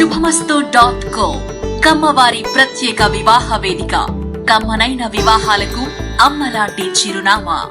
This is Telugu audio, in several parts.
శుభమస్తు డాట్ కో కమ్మవారి ప్రత్యేక వివాహ వేదిక. కమ్మనైన వివాహాలకు అమ్మలాంటి చిరునామా.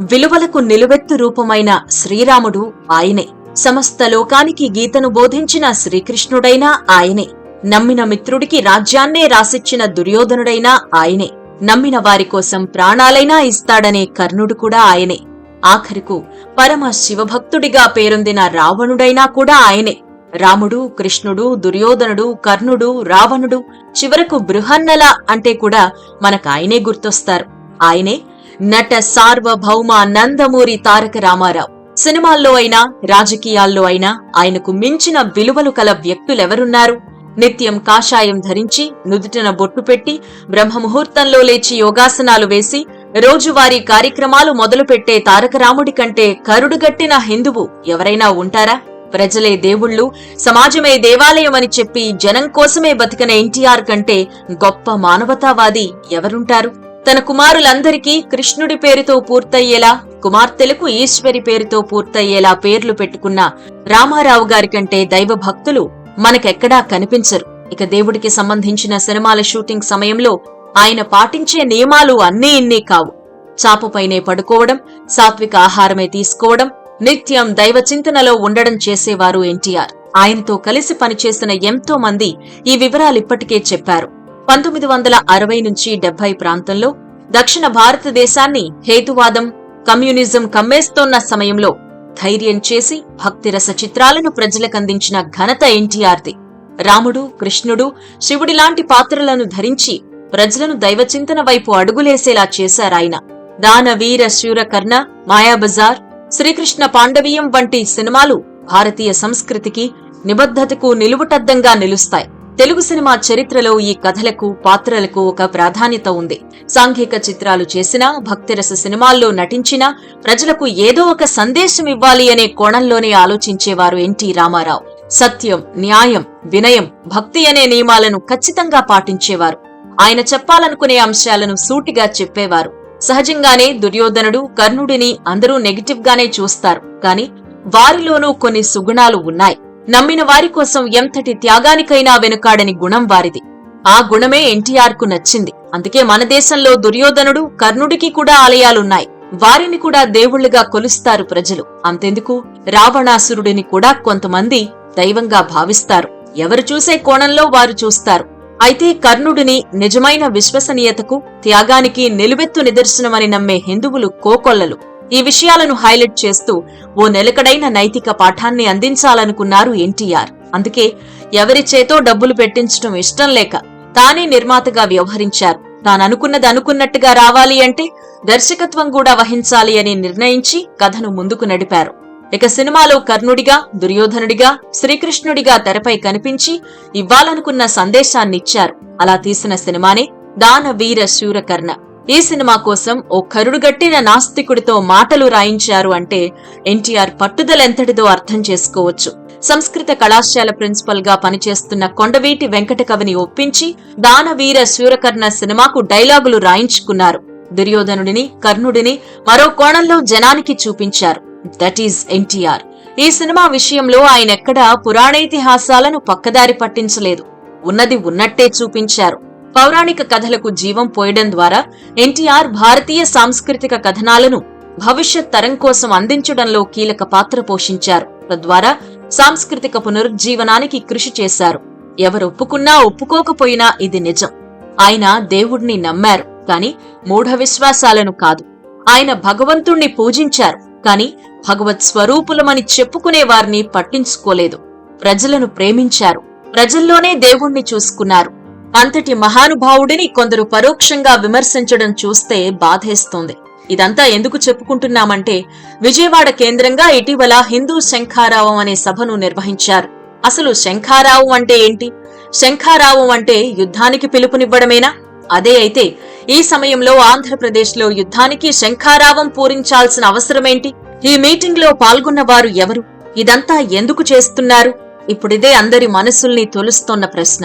విలువలకు నిలువెత్తు రూపమైన శ్రీరాముడు ఆయనే. సమస్త లోకానికి గీతను బోధించిన శ్రీకృష్ణుడైనా ఆయనే. నమ్మిన మిత్రుడికి రాజ్యాన్నే రాసిచ్చిన దుర్యోధనుడైనా ఆయనే. నమ్మిన వారి కోసం ప్రాణాలైనా ఇస్తాడనే కర్ణుడు కూడా ఆయనే. ఆఖరుకు పరమ శివభక్తుడిగా పేరొందిన రావణుడైనా కూడా ఆయనే. రాముడు కృష్ణుడు దుర్యోధనుడు కర్ణుడు రావణుడు చివరకు బృహన్నల అంటే కూడా మనకాయనే గుర్తొస్తారు. ఆయనే నట సార్వభౌమ నందమూరి తారక రామారావు. సినిమాల్లో అయినా రాజకీయాల్లో అయినా ఆయనకు మించిన విలువలు కల వ్యక్తులెవరున్నారు? నిత్యం కాషాయం ధరించి నుదుటిన బొట్టు పెట్టి బ్రహ్మముహూర్తంలో లేచి యోగాసనాలు వేసి రోజువారీ కార్యక్రమాలు మొదలుపెట్టే తారకరాముడి కంటే కరుడుగట్టిన హిందువు ఎవరైనా ఉంటారా? ప్రజలే దేవుళ్ళు సమాజమే దేవాలయం అని చెప్పి జనం కోసమే బతికిన ఎన్టీఆర్ కంటే గొప్ప మానవతావాది ఎవరుంటారు? తన కుమారులందరికీ కృష్ణుడి పేరుతో పూర్తయ్యేలా కుమార్తెలకు ఈశ్వరి పేరుతో పూర్తయ్యేలా పేర్లు పెట్టుకున్న రామారావు గారి కంటే దైవ భక్తులు మనకెక్కడా కనిపించరు. ఇక దేవుడికి సంబంధించిన సినిమాల షూటింగ్ సమయంలో ఆయన పాటించే నియమాలు అన్నీ ఇన్నీ కావు. చాపపైనే పడుకోవడం సాత్విక ఆహారమే తీసుకోవడం నిత్యం దైవ చింతనలో ఉండడం చేసేవారు ఎన్టీఆర్. ఆయనతో కలిసి పనిచేసిన ఎంతో మంది ఈ వివరాలిప్పటికే చెప్పారు. పంతొమ్మిది వందల అరవై నుంచి డెబ్బై ప్రాంతంలో దక్షిణ భారతదేశాన్ని హేతువాదం కమ్యూనిజం కమ్మేస్తోన్న సమయంలో ధైర్యం చేసి భక్తిరస చిత్రాలను ప్రజలకందించిన ఘనత ఎన్టీఆర్ది. రాముడు కృష్ణుడు శివుడి లాంటి పాత్రలను ధరించి ప్రజలను దైవచింతన వైపు అడుగులేసేలా చేశారాయన. దాన వీర శూర కర్ణ మాయాబజార్ శ్రీకృష్ణ పాండవీయం వంటి సినిమాలు భారతీయ సంస్కృతికి నిబద్ధతకు నిలువుటద్దంగా నిలుస్తాయి. తెలుగు సినిమా చరిత్రలో ఈ కథలకు పాత్రలకు ఒక ప్రాధాన్యత ఉంది. సాంఘిక చిత్రాలు చేసినా భక్తిరస సినిమాల్లో నటించినా ప్రజలకు ఏదో ఒక సందేశం ఇవ్వాలి అనే కోణంలోనే ఆలోచించేవారు ఎన్టీ రామారావు. సత్యం న్యాయం వినయం భక్తి అనే నియమాలను ఖచ్చితంగా పాటించేవారు. ఆయన చెప్పాలనుకునే అంశాలను సూటిగా చెప్పేవారు. సహజంగానే దుర్యోధనుడు కర్ణుడిని అందరూ నెగిటివ్ గానే చూస్తారు. కాని వారిలోనూ కొన్ని సుగుణాలు ఉన్నాయి. నమ్మిన వారి కోసం ఎంతటి త్యాగానికైనా వెనుకాడని గుణం వారిది. ఆ గుణమే ఎన్టీఆర్కు నచ్చింది. అందుకే మన దేశంలో దుర్యోధనుడు కర్ణుడికి కూడా ఆలయాలున్నాయి. వారిని కూడా దేవుళ్ళుగా కొలుస్తారు ప్రజలు. అంతెందుకు? రావణాసురుడిని కూడా కొంతమంది దైవంగా భావిస్తారు. ఎవరు చూసే కోణంలో వారు చూస్తారు. అయితే కర్ణుడిని నిజమైన విశ్వసనీయతకు త్యాగానికి నిలువెత్తు నిదర్శనమని నమ్మే హిందువులు కోకొల్లలు. ఈ విషయాలను హైలైట్ చేస్తూ ఓ నిలకడైన నైతిక పాఠాన్ని అందించాలనుకున్నారు ఎన్టీఆర్. అందుకే ఎవరి చేతో డబ్బులు పెట్టించడం ఇష్టం లేక తానే నిర్మాతగా వ్యవహరించారు. తాననుకున్నది అనుకున్నట్టుగా రావాలి అంటే దర్శకత్వం కూడా వహించాలి అని నిర్ణయించి కథను ముందుకు నడిపారు. ఇక సినిమాలో కర్ణుడిగా దుర్యోధనుడిగా శ్రీకృష్ణుడిగా తెరపై కనిపించి ఇవ్వాలనుకున్న సందేశాన్నిచ్చారు. అలా తీసిన సినిమానే దాన వీర శూరకర్ణ. ఈ సినిమా కోసం ఓ కరుడుగట్టిన నాస్తికుడితో మాటలు రాయించారు అంటే ఎన్టీఆర్ పట్టుదలెంతటిదో అర్థం చేసుకోవచ్చు. సంస్కృత కళాశాల ప్రిన్సిపల్గా పనిచేస్తున్న కొండవీటి వెంకటకవిని ఒప్పించి దానవీర శూరకర్ణ సినిమాకు డైలాగులు రాయించుకున్నారు. దుర్యోధనుడిని కర్ణుడిని మరో కోణంలో జనానికి చూపించారు. దట్ ఈజ్ ఎన్టీఆర్ ఈ సినిమా విషయంలో ఆయనెక్కడా పురాణేతిహాసాలను పక్కదారి పట్టించలేదు. ఉన్నది ఉన్నట్టే చూపించారు. పౌరాణిక కథలకు జీవం పోయడం ద్వారా ఎన్టీఆర్ భారతీయ సాంస్కృతిక కథనాలను భవిష్యత్ తరం కోసం అందించడంలో కీలక పాత్ర పోషించారు. తద్వారా సాంస్కృతిక పునరుజ్జీవనానికి కృషి చేశారు. ఎవరు ఒప్పుకున్నా ఒప్పుకోకపోయినా ఇది నిజం. ఆయన దేవుణ్ణి నమ్మారు. కాని మూఢ విశ్వాసాలను కాదు. ఆయన భగవంతుణ్ణి పూజించారు. కాని భగవత్ స్వరూపులమని చెప్పుకునే వారిని పట్టించుకోలేదు. ప్రజలను ప్రేమించారు. ప్రజల్లోనే దేవుణ్ణి చూసుకున్నారు. అంతటి మహానుభావుడిని కొందరు పరోక్షంగా విమర్శించడం చూస్తే బాధేస్తోంది. ఇదంతా ఎందుకు చెప్పుకుంటున్నామంటే విజయవాడ కేంద్రంగా ఇటీవల హిందూ శంఖారావం అనే సభను నిర్వహించారు. అసలు శంఖారావం అంటే ఏంటి? శంఖారావం అంటే యుద్ధానికి పిలుపునివ్వడమేనా? అదే అయితే ఈ సమయంలో ఆంధ్రప్రదేశ్లో యుద్ధానికి శంఖారావం పూరించాల్సిన అవసరమేంటి? ఈ మీటింగ్లో పాల్గొన్న వారు ఎవరు? ఇదంతా ఎందుకు చేస్తున్నారు? ఇప్పుడిదే అందరి మనసుల్ని తొలుస్తోన్న ప్రశ్న.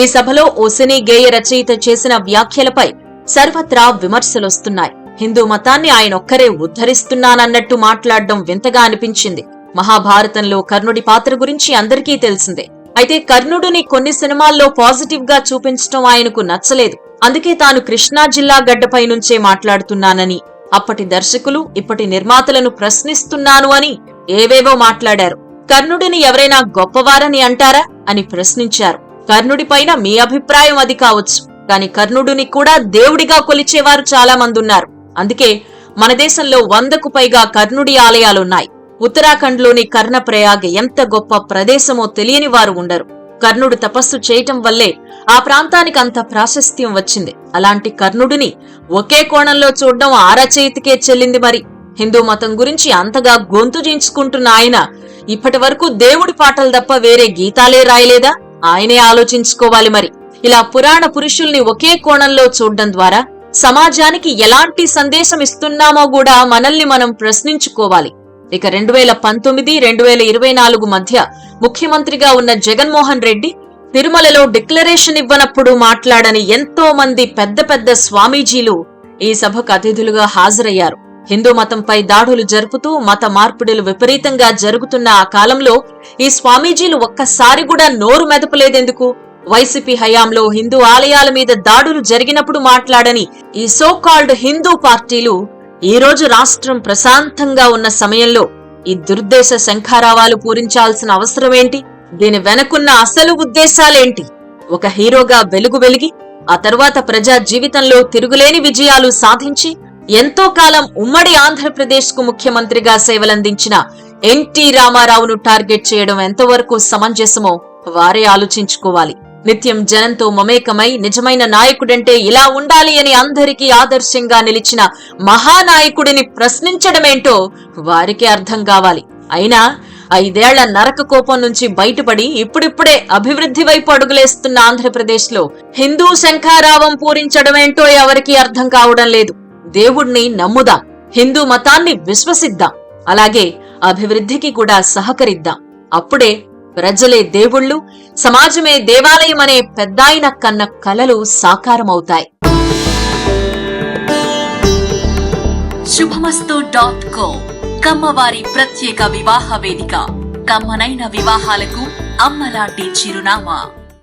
ఈ సభలో ఓ సినీ గేయ రచయిత చేసిన వ్యాఖ్యలపై సర్వత్రా విమర్శలొస్తున్నాయి. హిందూ మతాన్ని ఆయనొక్కరే ఉద్ధరిస్తున్నానన్నట్టు మాట్లాడడం వింతగా అనిపించింది. మహాభారతంలో కర్ణుడి పాత్ర గురించి అందరికీ తెలిసిందే. అయితే కర్ణుడిని కొన్ని సినిమాల్లో పాజిటివ్గా చూపించడం ఆయనకు నచ్చలేదు. అందుకే తాను కృష్ణా జిల్లా గడ్డపై నుంచే మాట్లాడుతున్నానని అప్పటి దర్శకులు ఇప్పటి నిర్మాతలను ప్రశ్నిస్తున్నాను అని ఏవేవో మాట్లాడారు. కర్ణుడిని ఎవరైనా గొప్పవారని అంటారా అని ప్రశ్నించారు. కర్ణుడిపైన మీ అభిప్రాయం అది కావచ్చు కాని కర్ణుడిని కూడా దేవుడిగా కొలిచేవారు చాలా మంది ఉన్నారు అందుకే మన దేశంలో వందకు పైగా కర్ణుడి ఆలయాలున్నాయి. ఉత్తరాఖండ్లోని కర్ణప్రయాగ ఎంత గొప్ప ప్రదేశమో తెలియని వారు ఉండరు. కర్ణుడు తపస్సు చేయటం వల్లే ఆ ప్రాంతానికి అంత ప్రాశస్త్యం వచ్చింది. అలాంటి కర్ణుడిని ఒకే కోణంలో చూడడం ఆరచేతికే చెల్లింది మరి. హిందూ మతం గురించి అంతగా గొంతు చించుకుంటున్న ఆయన ఇప్పటి వరకు దేవుడి పాటలు తప్ప వేరే గీతాలే రాయలేదా? ఆయనే ఆలోచించుకోవాలి మరి. ఇలా పురాణ పురుషుల్ని ఒకే కోణంలో చూడడం ద్వారా సమాజానికి ఎలాంటి సందేశం ఇస్తున్నామో కూడా మనల్ని మనం ప్రశ్నించుకోవాలి. ఇక రెండు వేల పంతొమ్మిది రెండు వేల ఇరవై నాలుగు మధ్య ముఖ్యమంత్రిగా ఉన్న జగన్మోహన్ రెడ్డి తిరుమలలో డిక్లరేషన్ ఇవ్వనప్పుడు మాట్లాడని ఎంతో మంది పెద్ద పెద్ద స్వామీజీలు ఈ సభకు అతిథులుగా హాజరయ్యారు. హిందూ మతంపై దాడులు జరుపుతూ మత మార్పిడులు విపరీతంగా జరుగుతున్న ఆ కాలంలో ఈ స్వామీజీలు ఒక్కసారి కూడా నోరు మెదపలేదెందుకు? వైసీపీ హయాంలో హిందూ ఆలయాల మీద దాడులు జరిగినప్పుడు మాట్లాడని ఈ సోకాల్డ్ హిందూ పార్టీలు ఈ రోజు రాష్ట్రం ప్రశాంతంగా ఉన్న సమయంలో ఈ దుర్దేశ శంఖారావాలు పూరించాల్సిన అవసరమేంటి? దీని వెనకున్న అసలు ఉద్దేశాలేంటి? ఒక హీరోగా వెలుగు వెలిగి ఆ తర్వాత ప్రజా జీవితంలో తిరుగులేని విజయాలు సాధించి ఎంతో కాలం ఉమ్మడి ఆంధ్రప్రదేశ్కు ముఖ్యమంత్రిగా సేవలందించిన ఎన్టీ రామారావును టార్గెట్ చేయడం ఎంతవరకు సమంజసమో వారే ఆలోచించుకోవాలి. నిత్యం జనంతో మమేకమై నిజమైన నాయకుడంటే ఇలా ఉండాలి అని అందరికీ ఆదర్శంగా నిలిచిన మహానాయకుడిని ప్రశ్నించడమేంటో వారికి అర్థం కావాలి. అయినా ఐదేళ్ళ నరక కోపం నుంచి బయటపడి ఇప్పుడిప్పుడే అభివృద్ధి వైపు అడుగులేస్తున్న ఆంధ్రప్రదేశ్లో హిందూ శంఖారావం పూరించడమేంటో ఎవరికీ అర్థం కావడం లేదు. దేవుణ్ణి నమ్ముదాం. హిందూ మతాన్ని విశ్వసిద్దాం. అలాగే అభివృద్ధికి కూడా సహకరిద్దాం. అప్పుడే ప్రజలే దేవుళ్ళు సమాజమే దేవాలయం అనే పెద్దాయన కన్న కలలు సాకారమవుతాయి. శుభమస్తు డాట్ కో కమ్మవారి ప్రత్యేక వివాహ వేదిక. కమ్మనైన వివాహాలకు అమ్మలాంటి చిరునామా.